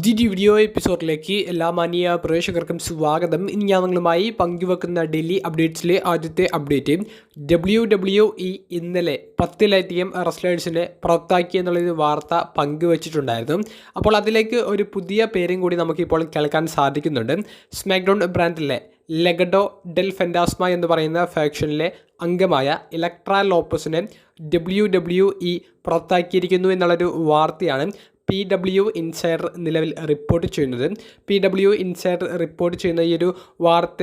പുതിയൊരു വീഡിയോ എപ്പിസോഡിലേക്ക് എല്ലാ മാന്യ പ്രേക്ഷകർക്കും സ്വാഗതം. ഇനി ഞാൻ നിങ്ങളുമായി പങ്കുവെക്കുന്ന ഡെയിലി അപ്ഡേറ്റ്സിലെ ആദ്യത്തെ അപ്ഡേറ്റ് ഡബ്ല്യു ഡബ്ല്യു ഇ ഇന്നലെ പത്തിലധികം റെസ്ലേഴ്സിനെ പുറത്താക്കി എന്നുള്ളൊരു വാർത്ത പങ്കുവച്ചിട്ടുണ്ടായിരുന്നു. അപ്പോൾ അതിലേക്ക് ഒരു പുതിയ പേരും കൂടി നമുക്കിപ്പോൾ കേൾക്കാൻ സാധിക്കുന്നുണ്ട്. സ്മാക്ഡൗൺ ബ്രാൻഡിലെ ലെഗഡോ ഡെൽ ഫെൻഡാസ്മ എന്ന് പറയുന്ന ഫാക്ഷനിലെ അംഗമായ ഇലക്ട്ര ലോപ്പസിനെ ഡബ്ല്യു ഡബ്ല്യു ഇ പുറത്താക്കിയിരിക്കുന്നു എന്നുള്ളൊരു വാർത്തയാണ്. പി ഡബ്ല്യു ഇൻസൈഡർ നിലവിൽ റിപ്പോർട്ട് ചെയ്യുന്നത്. പി ഡബ്ല്യു ഇൻസൈഡർ റിപ്പോർട്ട് ചെയ്യുന്ന ഈ ഒരു വാർത്ത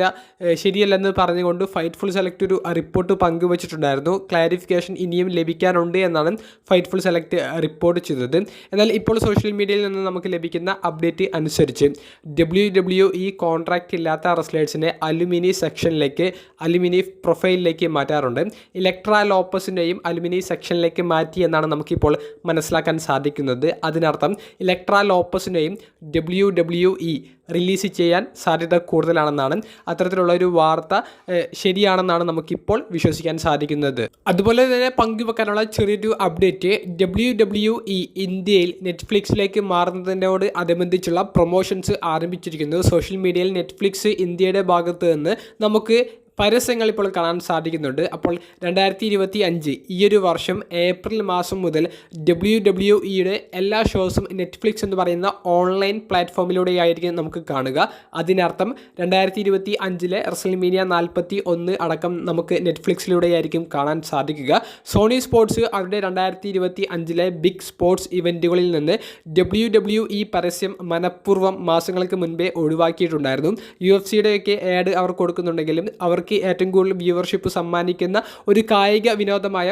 ശരിയല്ലെന്ന് പറഞ്ഞുകൊണ്ട് ഫൈറ്റ്ഫുൾ സെലക്ട് ഒരു റിപ്പോർട്ട് പങ്കുവച്ചിട്ടുണ്ടായിരുന്നു. ക്ലാരിഫിക്കേഷൻ ഇനിയും ലഭിക്കാനുണ്ട് എന്നാണ് ഫൈറ്റ്ഫുൾ സെലക്ട് റിപ്പോർട്ട് ചെയ്തത്. എന്നാൽ ഇപ്പോൾ സോഷ്യൽ മീഡിയയിൽ നിന്ന് നമുക്ക് ലഭിക്കുന്ന അപ്ഡേറ്റ് അനുസരിച്ച് ഡബ്ല്യു ഡബ്ല്യു ഇ കോൺട്രാക്റ്റ് ഇല്ലാത്ത റെസ്ലേഴ്സിനെ അലുമിനി സെക്ഷനിലേക്ക് അലുമിനി പ്രൊഫൈലിലേക്ക് മാറ്റാറുണ്ട്. ഇലക്ട്ര ലോപ്പസിന്റെയും അലുമിനി സെക്ഷനിലേക്ക് മാറ്റി എന്നാണ് നമുക്കിപ്പോൾ മനസ്സിലാക്കാൻ സാധിക്കുന്നത്. അതിനർത്ഥം ഇലക്ട്ര ലോപ്പസിനെയും ഡബ്ല്യു ഡബ്ല്യു ഇ റിലീസ് ചെയ്യാൻ സാധ്യത കൂടുതലാണെന്നാണ് അത്തരത്തിലുള്ള ഒരു വാർത്ത ശരിയാണെന്നാണ് നമുക്കിപ്പോൾ വിശ്വസിക്കാൻ സാധിക്കുന്നത്. അതുപോലെ തന്നെ പങ്കുവെക്കാനുള്ള ചെറിയൊരു അപ്ഡേറ്റ് ഡബ്ല്യു ഡബ്ല്യു ഇ ഇന്ത്യയിൽ നെറ്റ്ഫ്ലിക്സിലേക്ക് മാറുന്നതിനോട് അനുബന്ധിച്ചുള്ള പ്രൊമോഷൻസ് ആരംഭിച്ചിരിക്കുന്നു. സോഷ്യൽ മീഡിയയിൽ നെറ്റ്ഫ്ലിക്സ് ഇന്ത്യയുടെ ഭാഗത്ത് നിന്ന് നമുക്ക് പരസ്യങ്ങൾ ഇപ്പോൾ കാണാൻ സാധിക്കുന്നുണ്ട്. അപ്പോൾ രണ്ടായിരത്തി ഇരുപത്തി അഞ്ച് ഈ ഒരു വർഷം ഏപ്രിൽ മാസം മുതൽ ഡബ്ല്യു ഡബ്ല്യു ഇയുടെ എല്ലാ ഷോസും നെറ്റ്ഫ്ലിക്സ് എന്ന് പറയുന്ന ഓൺലൈൻ പ്ലാറ്റ്ഫോമിലൂടെയായിരിക്കും നമുക്ക് കാണുക. അതിനർത്ഥം രണ്ടായിരത്തി ഇരുപത്തി അഞ്ചിലെ റസൽമീനിയ നാൽപ്പത്തി ഒന്ന് അടക്കം നമുക്ക് നെറ്റ്ഫ്ലിക്സിലൂടെയായിരിക്കും കാണാൻ സാധിക്കുക. സോണി സ്പോർട്സ് അവരുടെ രണ്ടായിരത്തി ഇരുപത്തി അഞ്ചിലെ ബിഗ് സ്പോർട്സ് ഇവന്റുകളിൽ നിന്ന് ഡബ്ല്യു ഡബ്ല്യു ഇ പരസ്യം മനഃപൂർവം മാസങ്ങൾക്ക് മുൻപേ ഒഴിവാക്കിയിട്ടുണ്ടായിരുന്നു. യു എഫ് സിയുടെയൊക്കെ ആഡ് അവർ കൊടുക്കുന്നുണ്ടെങ്കിലും അവർക്ക് ഏറ്റവും കൂടുതൽ വ്യൂവർഷിപ്പ് സമ്മാനിക്കുന്ന ഒരു കായിക വിനോദമായ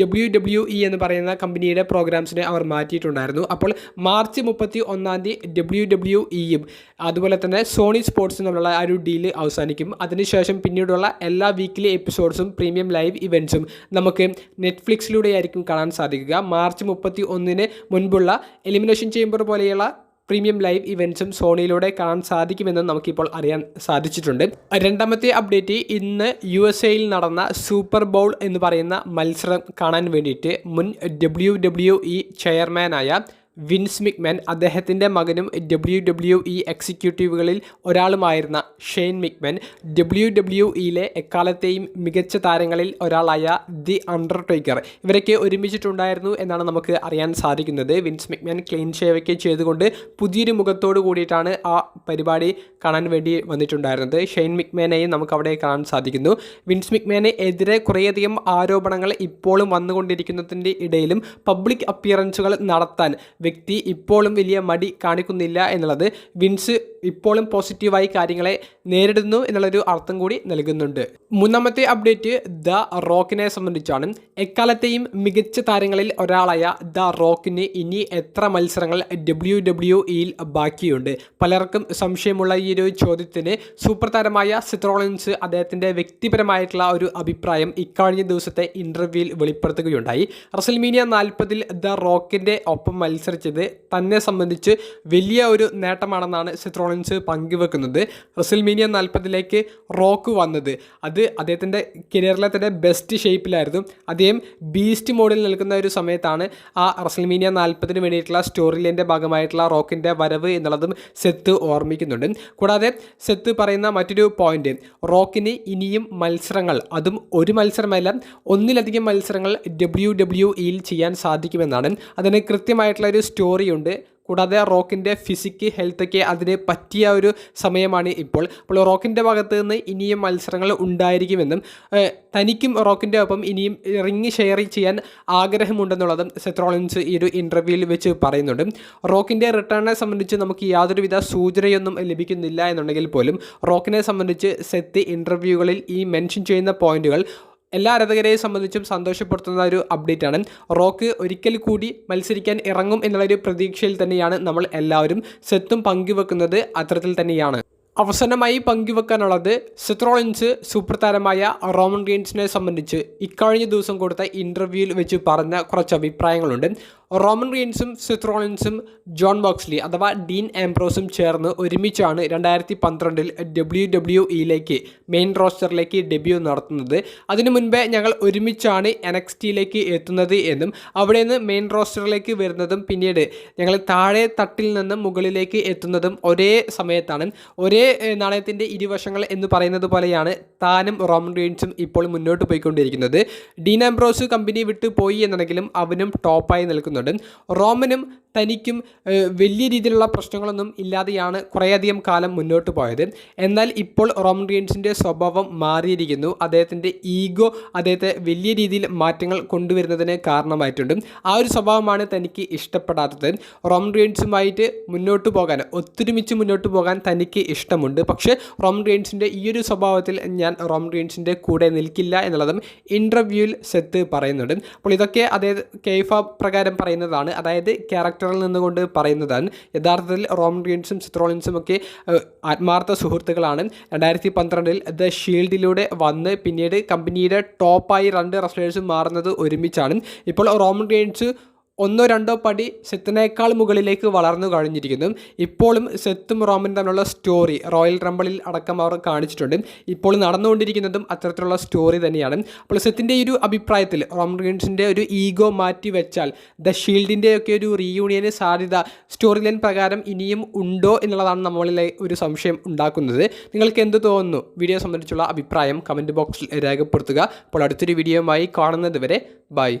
ഡബ്ല്യു ഡബ്ല്യു ഇ എന്ന് പറയുന്ന കമ്പനിയുടെ പ്രോഗ്രാംസിനെ അവർ മാറ്റിയിട്ടുണ്ടായിരുന്നു. അപ്പോൾ മാർച്ച് മുപ്പത്തി ഒന്നാം തീയതി ഡബ്ല്യു ഡബ്ല്യു ഇയും അതുപോലെ തന്നെ സോണി സ്പോർട്സ് എന്നുള്ള ആ ഒരു ഡീൽ അവസാനിക്കും. അതിനുശേഷം പിന്നീടുള്ള എല്ലാ വീക്കിലി എപ്പിസോഡ്സും പ്രീമിയം ലൈവ് ഇവന്റ്സും നമുക്ക് നെറ്റ്ഫ്ലിക്സിലൂടെയായിരിക്കും കാണാൻ സാധിക്കുക. മാർച്ച് മുപ്പത്തി ഒന്നിന് മുൻപുള്ള എലിമിനേഷൻ ചേംബർ പോലെയുള്ള പ്രീമിയം ലൈവ് ഇവന്റ്സും സോണിയിലൂടെ കാണാൻ സാധിക്കുമെന്ന് നമുക്കിപ്പോൾ അറിയാൻ സാധിച്ചിട്ടുണ്ട്. രണ്ടാമത്തെ അപ്ഡേറ്റ് ഇന്ന് യു എസ് എയിൽ നടന്ന സൂപ്പർ ബൗൾ എന്ന് പറയുന്ന മത്സരം കാണാൻ വേണ്ടിയിട്ട് മുൻ ഡബ്ല്യു ഡബ്ല്യു ഇ ചെയർമാനായ വിൻസ് മിക്മാൻ അദ്ദേഹത്തിന്റെ മകനും ഡബ്ല്യു ഡബ്ല്യു ഇ എക്സിക്യൂട്ടീവുകളിൽ ഒരാളുമായിരുന്ന ഷെയ്ൻ മിക്മാൻ ഡബ്ല്യു ഡബ്ല്യു ഇയിലെ എക്കാലത്തെയും മികച്ച താരങ്ങളിൽ ഒരാളായ ദി അണ്ടർടേക്കർ. ഇവരൊക്കെ ഒരുമിച്ചിട്ടുണ്ടായിരുന്നു എന്നാണ് നമുക്ക് അറിയാൻ സാധിക്കുന്നത്. വിൻസ് മിക്മാൻ ക്ലീൻ ഷേവൊക്കെ ചെയ്തുകൊണ്ട് പുതിയൊരു മുഖത്തോട് കൂടിയിട്ടാണ് ആ പരിപാടി കാണാൻ വേണ്ടി വന്നിട്ടുണ്ടായിരുന്നത്. ഷെയ്ൻ മിക്മാനെയും നമുക്ക് അവിടെ കാണാൻ സാധിക്കുന്നു. വിൻസ് മിക്മാനെ എതിരെ കുറേയധികം ആരോപണങ്ങൾ ഇപ്പോഴും വന്നുകൊണ്ടിരിക്കുന്നതിന്റെ ഇടയിലും പബ്ലിക് അപ്പിയറൻസുകൾ നടത്താൻ വ്യക്തി ഇപ്പോഴും വലിയ മടി കാണിക്കുന്നില്ല എന്നുള്ളത് വിൻസ് ഇപ്പോഴും പോസിറ്റീവായി കാര്യങ്ങളെ നേരിടുന്നു എന്നുള്ളൊരു അർത്ഥം കൂടി നൽകുന്നുണ്ട്. മൂന്നാമത്തെ അപ്ഡേറ്റ് ദ റോക്കിനെ സംബന്ധിച്ചാണ്. എക്കാലത്തെയും മികച്ച താരങ്ങളിൽ ഒരാളായ ദ റോക്കിന് ഇനി എത്ര മത്സരങ്ങൾ ഡബ്ല്യു ഡബ്ല്യു ഇയിൽ ബാക്കിയുണ്ട്? പലർക്കും സംശയമുള്ള ഈ ഒരു ചോദ്യത്തിന് സൂപ്പർ താരമായ സിത്രോളിൻസ് അദ്ദേഹത്തിന്റെ വ്യക്തിപരമായിട്ടുള്ള ഒരു അഭിപ്രായം ഇക്കഴിഞ്ഞ ദിവസത്തെ ഇന്റർവ്യൂവിൽ വെളിപ്പെടുത്തുകയുണ്ടായി. റസൽമീനിയ നാൽപ്പതിൽ ദ റോക്കിന്റെ ഒപ്പം മത്സരിച്ചത് തന്നെ സംബന്ധിച്ച് വലിയ ഒരു നേട്ടമാണെന്നാണ് സെത്രോളിൻസ് പങ്കുവെക്കുന്നത്. റസിൽമീനിയ നാൽപ്പതിലേക്ക് റോക്ക് വന്നത്. അത് അദ്ദേഹത്തിന്റെ കരിയറിലെ തന്നെ ബെസ്റ്റ് ഷേപ്പിലായിരുന്നു അദ്ദേഹം ബീസ്റ്റ് മോഡിൽ നിൽക്കുന്ന ഒരു സമയത്താണ് ആ റസൽമീനിയ നാൽപ്പതിന് വേണ്ടിയിട്ടുള്ള സ്റ്റോറി ലൈന്റെ ഭാഗമായിട്ടുള്ള റോക്കിന്റെ വരവ് എന്നുള്ളതും സെത്ത് ഓർമ്മിക്കുന്നുണ്ട്. കൂടാതെ സെത്ത് പറയുന്ന മറ്റൊരു പോയിന്റ് റോക്കിന് ഇനിയും മത്സരങ്ങൾ അതും ഒരു മത്സരമല്ല ഒന്നിലധികം മത്സരങ്ങൾ ഡബ്ല്യു ഡബ്ല്യു ഇയിൽ ചെയ്യാൻ സാധിക്കുമെന്നാണ്. അതിന് കൃത്യമായിട്ടുള്ള ഒരു സ്റ്റോറിയുണ്ട് കൂടാതെ റോക്കിന്റെ ഫിസിക്ക് ഹെൽത്തൊക്കെ അതിന് പറ്റിയ ഒരു സമയമാണ് ഇപ്പോൾ. അപ്പോൾ റോക്കിന്റെ ഭാഗത്ത് നിന്ന് ഇനിയും മത്സരങ്ങൾ ഉണ്ടായിരിക്കുമെന്നും തനിക്കും റോക്കിന്റെ ഒപ്പം ഇനിയും റിങ് ഷെയർ ചെയ്യാൻ ആഗ്രഹമുണ്ടെന്നുള്ളതും സെത്രോളിൻസ് ഈ ഒരു ഇന്റർവ്യൂവിൽ വെച്ച് പറയുന്നുണ്ട്. റോക്കിന്റെ റിട്ടേണിനെ സംബന്ധിച്ച് നമുക്ക് യാതൊരുവിധ സൂചനയൊന്നും ലഭിക്കുന്നില്ല എന്നുണ്ടെങ്കിൽ പോലും റോക്കിനെ സംബന്ധിച്ച് സെത്ത് ഇന്റർവ്യൂകളിൽ ഈ മെൻഷൻ ചെയ്യുന്ന പോയിന്റുകൾ എല്ലാ ആരാധകരെയും സംബന്ധിച്ചും സന്തോഷപ്പെടുത്തുന്ന ഒരു അപ്ഡേറ്റ് ആണ്. റോക്ക് ഒരിക്കൽ കൂടി മത്സരിക്കാൻ ഇറങ്ങും എന്നുള്ളൊരു പ്രതീക്ഷയിൽ തന്നെയാണ് നമ്മൾ എല്ലാവരും സെത്തും പങ്കുവെക്കുന്നത്. അത്തരത്തിൽ തന്നെയാണ്. അവസാനമായി പങ്കുവെക്കാനുള്ളത് സിത്രോളിൻസ് സൂപ്പർ താരമായ റോമൻ റീൻസിനെ സംബന്ധിച്ച് ഇക്കഴിഞ്ഞ ദിവസം കൊടുത്ത ഇന്റർവ്യൂവിൽ വെച്ച് പറഞ്ഞ കുറച്ച് അഭിപ്രായങ്ങളുണ്ട്. റോമൻ റീൻസും സിത്രോളിൻസും ജോൺ ബോക്സ്ലി അഥവാ ഡീൻ ആംബ്രോസും ചേർന്ന് ഒരുമിച്ചാണ് രണ്ടായിരത്തി പന്ത്രണ്ടിൽ ഡബ്ല്യു ഡബ്ല്യു ഇയിലേക്ക് മെയിൻ റോസ്റ്ററിലേക്ക് ഡെബ്യൂ നടത്തുന്നത്. അതിനു മുൻപേ ഞങ്ങൾ ഒരുമിച്ചാണ് ടിയിലേക്ക് എത്തുന്നത് എന്നും അവിടെ നിന്ന് മെയിൻ റോസ്റ്ററിലേക്ക് വരുന്നതും പിന്നീട് ഞങ്ങൾ താഴെ തട്ടിൽ നിന്ന് മുകളിലേക്ക് എത്തുന്നതും ഒരേ സമയത്താണ്. ഒരേ നാണയത്തിന്റെ ഇരുവശങ്ങൾ എന്ന് പറയുന്നത് പോലെയാണ് താനും റോമൻ റീൻസും ഇപ്പോൾ മുന്നോട്ട് പോയിക്കൊണ്ടിരിക്കുന്നത്. ഡീൻ ആംബ്രോസ് കമ്പനി വിട്ടു പോയി എന്നുണ്ടെങ്കിലും അവനും ടോപ്പായി നിൽക്കുന്നുണ്ട് റോമനും തനിക്കും വലിയ രീതിയിലുള്ള പ്രശ്നങ്ങളൊന്നും ഇല്ലാതെയാണ് കുറേയധികം കാലം മുന്നോട്ട് പോയത്. എന്നാൽ ഇപ്പോൾ റോമൻ റീൻസിന്റെ സ്വഭാവം മാറിയിരിക്കുന്നു. അദ്ദേഹത്തിന്റെ ഈഗോ അദ്ദേഹത്തെ വലിയ രീതിയിൽ മാറ്റങ്ങൾ കൊണ്ടുവരുന്നതിന് കാരണമായിട്ടുണ്ട്. ആ ഒരു സ്വഭാവമാണ് തനിക്ക് ഇഷ്ടപ്പെടാത്തത്. റോമൻ റീൻസുമായിട്ട് മുന്നോട്ട് പോകാൻ ഒത്തൊരുമിച്ച് മുന്നോട്ട് പോകാൻ തനിക്ക് ഇഷ്ടമുണ്ട്. പക്ഷേ റോമൻ റീൻസിന്റെ ഈ ഒരു സ്വഭാവത്തിൽ ഞാൻ റോമൻ റീൻസിന്റെ കൂടെ നിൽക്കില്ല എന്നുള്ളതും ഇന്റർവ്യൂവിൽ സെത്ത് പറയുന്നുണ്ട്. അപ്പോൾ ഇതൊക്കെ അദ്ദേഹം കെയ്ഫ പ്രകാരം പറയുന്നതാണ്. അതായത് ക്യാരക്ടറിൽ നിന്നുകൊണ്ട് പറയുന്നതാണ് യഥാർത്ഥത്തിൽ റോമൻ റിയൻസും സിത്രോളിൻസും ഒക്കെ ആത്മാർത്ഥ സുഹൃത്തുക്കളാണ്. രണ്ടായിരത്തി പന്ത്രണ്ടിൽ ദ ഷീൽഡിലൂടെ വന്ന് പിന്നീട് കമ്പനിയുടെ ടോപ്പായി രണ്ട് റെസ്ലേഴ്സും മാറുന്നത് ഒരുമിച്ചാണ്. ഇപ്പോൾ റോമൻ റിയൻസ് ഒന്നോ രണ്ടോ പടി സെത്തിനേക്കാൾ മുകളിലേക്ക് വളർന്നു കഴിഞ്ഞിരിക്കുന്നു. ഇപ്പോഴും സെത്തും റോമനും തമ്മിലുള്ള സ്റ്റോറി റോയൽ റംബിളിൽ അടക്കം അവർ കാണിച്ചിട്ടുണ്ട്. ഇപ്പോൾ നടന്നുകൊണ്ടിരിക്കുന്നതും അത്തരത്തിലുള്ള സ്റ്റോറി തന്നെയാണ്. അപ്പോൾ സെത്തിന്റെ ഒരു അഭിപ്രായത്തിൽ റോമൻ റീൻസിന്റെ ഒരു ഈഗോ മാറ്റി വെച്ചാൽ ദ ഷീൽഡിന്റെ ഒക്കെ ഒരു റീയൂണിയന് സാധ്യത സ്റ്റോറി ലൈൻ പ്രകാരം ഇനിയും ഉണ്ടോ എന്നുള്ളതാണ് നമ്മളിലെ ഒരു സംശയം ഉണ്ടാക്കുന്നത്. നിങ്ങൾക്ക് എന്ത് തോന്നുന്നു? വീഡിയോ സംബന്ധിച്ചുള്ള അഭിപ്രായം കമന്റ് ബോക്സിൽ രേഖപ്പെടുത്തുക. അപ്പോൾ അടുത്തൊരു വീഡിയോയുമായി കാണുന്നത് വരെ ബൈ